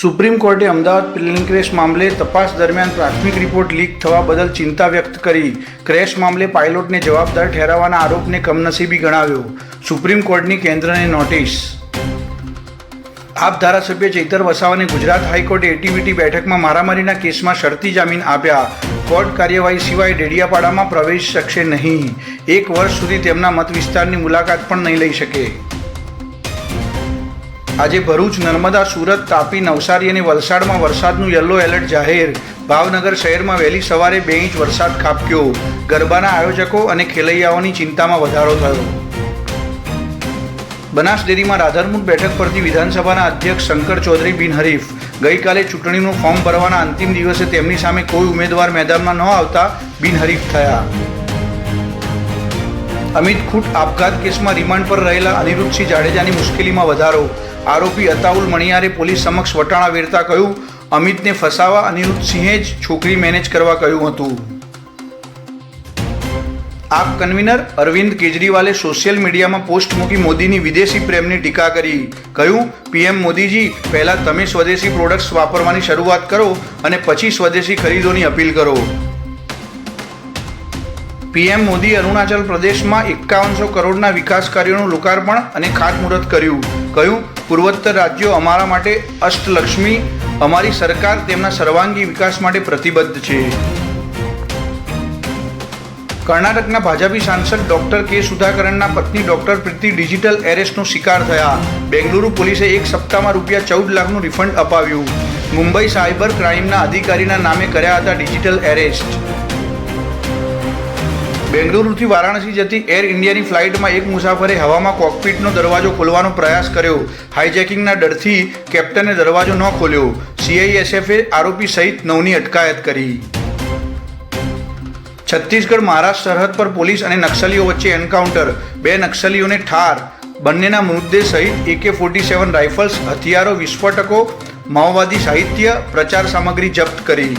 Supreme કોર્ટે Ahmedabad plane crash મામલે તપાસ દરમિયાન પ્રાથમિક રિપોર્ટ લીક થવા બદલ ચિંતા વ્યક્ત કરી. ક્રેશ મામલે પાયલોટને જવાબદાર ઠેરવવાના આરોપને કમનસીબી ગણાવ્યો. સુપ્રીમ કોર્ટની કેન્દ્રને નોટિસ. આપ ધારાસભ્ય ચૈતર વસાવાને ગુજરાત હાઈકોર્ટે એટીવીટી બેઠકમાં મારામારીના કેસમાં શરતી જામીન આપ્યા. કોર્ટ કાર્યવાહી સિવાય ડેડિયાપાડામાં પ્રવેશ શકશે નહીં. એક વર્ષ સુધી તેમના મત વિસ્તારની મુલાકાત પણ નહીં લઈ શકે. આજે ભરૂચ, નર્મદા, સુરત, તાપી, નવસારી અને વલસાડમાં વરસાદનું યલો એલર્ટ જાહેર. ભાવનગર શહેરમાં વહેલી સવારે બે ઇંચ વરસાદ ખાબક્યો. ગરબાના આયોજકો અને ખેલૈયાઓની ચિંતામાં વધારો થયો. બનાસ ડેરીમાં બેઠક પરથી વિધાનસભાના અધ્યક્ષ શંકર ચૌધરી બિનહરીફ ગઈકાલે ચૂંટણીનું ફોર્મ ભરવાના અંતિમ દિવસે તેમની સામે કોઈ ઉમેદવાર મેદાનમાં ન આવતા બિનહરીફ થયા. અમિત ખૂટ આપઘાત કેસમાં રિમાન્ડ પર રહેલા અનિરુદ્ધસિંહ જાડેજાની મુશ્કેલીમાં વધારો. આરોપી અતાઉલ મણિયારે પોલીસ સમક્ષ વટાણા વેરતા કહ્યું, અમિતને ફસાવા અનિરુદ્ધસિંહે જ છોકરી મેનેજ કરવા કહ્યું હતું. આપ કન્વીનર અરવિંદ કેજરીવાલે સોશિયલ મીડિયામાં પોસ્ટ મૂકી મોદીની વિદેશી પ્રેમની ટીકા કરી. કહ્યું, પીએમ મોદીજી, પહેલાં તમે સ્વદેશી પ્રોડક્ટ્સ વાપરવાની શરૂઆત કરો અને પછી સ્વદેશી ખરીદોની અપીલ કરો. પીએમ મોદી અરુણાચલ પ્રદેશમાં એકાવનસો કરોડના વિકાસ કાર્યોનું લોકાર્પણ અને ખાતમુહૂર્ત કર્યું. કહ્યું, પૂર્વોત્તર રાજ્યો અમારા માટે અષ્ટલક્ષ્મી. અમારી સરકાર તેમના સર્વાંગી વિકાસ માટે પ્રતિબદ્ધ છે. કર્ણાટકના ભાજપી સાંસદ ડોક્ટર કે. સુધાકરણના પત્ની ડોક્ટર પ્રીતિ ડિજિટલ એરેસ્ટનો શિકાર થયા. બેંગલુરુ પોલીસે એક સપ્તાહમાં રૂપિયા ચૌદ લાખનું રિફંડ અપાવ્યું. મુંબઈ સાયબર ક્રાઇમના અધિકારીના નામે કર્યા હતા ડિજિટલ એરેસ્ટ. બેંગલુરુથી વારાણસી જતી એર ઇન્ડિયાની ફ્લાઇટમાં એક મુસાફરે હવામાં કોકપીટનો દરવાજો ખોલવાનો પ્રયાસ કર્યો. હાઇજેકિંગના ડરથી કેપ્ટને દરવાજો ન ખોલ્યો. સીઆઈએસએફે આરોપી સહિત નવની અટકાયત કરી. છત્તીસગઢ મહારાષ્ટ્ર સરહદ પર પોલીસ અને નક્સલીઓ વચ્ચે એન્કાઉન્ટર. બે નક્સલીઓને ઠાર. બંનેના મૃતદેહ સહિત એકે ફોર્ટી સેવન રાઇફલ્સ, હથિયારો, વિસ્ફોટકો, માઓવાદી સાહિત્ય, પ્રચાર સામગ્રી જપ્ત કરી.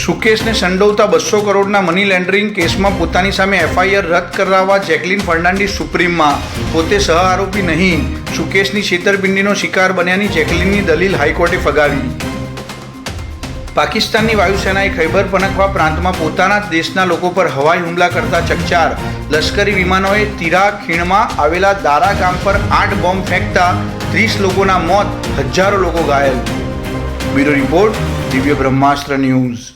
સુકેશને સંડોવતા બસો કરોડના મની લેન્ડરિંગ કેસમાં પોતાની સામે એફઆઈઆર રદ કરાવવા જેકલિન ફર્નાન્ડીસ સુપ્રીમમાં. પોતે સહ આરોપી નહીં. સુકેશની છેતરપિંડીનો શિકાર બન્યાની જેકલિનની દલીલ હાઈકોર્ટે ફગાવી. પાકિસ્તાનની વાયુસેનાએ ખૈબર પનખવા પ્રાંતમાં પોતાના જ દેશના લોકો પર હવાઈ હુમલા કરતા ચકચાર. લશ્કરી વિમાનોએ તીરા ખીણમાં આવેલા દારા ગામ પર આઠ બોમ્બ ફેંકતા ત્રીસ લોકોના મોત, હજારો લોકો ઘાયલ. બ્યુરો રિપોર્ટ દિવ્ય બ્રહ્માસ્ત્ર ન્યૂઝ.